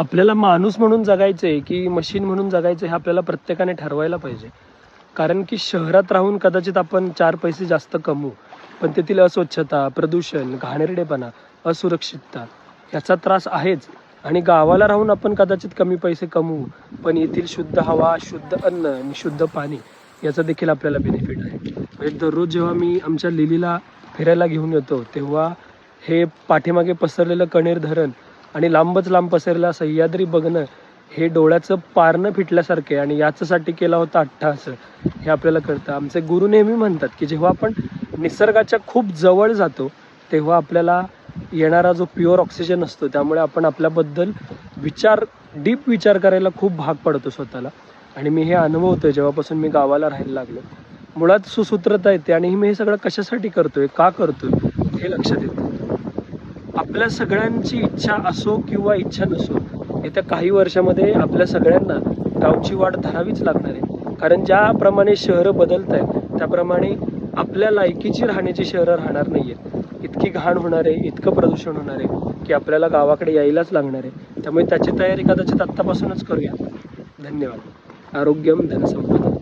आपल्याला माणूस म्हणून जगायचं आहे की मशीन म्हणून जगायचं हे आपल्याला प्रत्येकाने ठरवायला पाहिजे. कारण की शहरात राहून कदाचित आपण चार पैसे जास्त कमवू पण तेथील अस्वच्छता प्रदूषण घाणेरडेपणा असुरक्षितता याचा त्रास आहेच. आणि गावाला राहून आपण कदाचित कमी पैसे कमवू पण येथील शुद्ध हवा शुद्ध अन्न आणि शुद्ध पाणी याचा देखील आपल्याला बेनिफिट आहे. म्हणजे दररोज जेव्हा मी आमच्या लिलीला फिरायला घेऊन येतो तेव्हा हे पाठीमागे पसरलेलं कणेर धरण आणि लांबच लांब पसरला सह्याद्री बघणं हे डोळ्याचं पारणं फिटल्यासारखे आणि याच्यासाठी केला होता अट्टहास. हे आपल्याला कळतं. आमचे गुरु नेहमी म्हणतात की जेव्हा आपण निसर्गाच्या खूप जवळ जातो तेव्हा आपल्याला येणारा जो प्युअर ऑक्सिजन असतो त्यामुळे आपण आपल्याबद्दल विचार डीप विचार करायला खूप भाग पडतो स्वतःला. आणि मी हे अनुभवतोय. जेव्हापासून मी गावाला राहायला लागलो मुळात सुसूत्रता येते आणि मी हे सगळं कशासाठी करतोय का करतोय हे लक्षात येतं. आपल्या सगळ्यांची इच्छा असो किंवा इच्छा नसो येत्या काही वर्षामध्ये आपल्या सगळ्यांना गावची वाट धरावीच लागणार आहे. कारण ज्याप्रमाणे शहरं बदलत आहेत त्याप्रमाणे आपल्या लायकीची राहण्याची शहरं राहणार नाही आहेत इतकी घाण होणार आहे इतकं प्रदूषण होणार आहे की आपल्याला गावाकडे यायलाच लागणार आहे. त्यामुळे त्याची तयारी कदाचित आत्तापासूनच करूया. धन्यवाद. आरोग्यम धनसंपदा.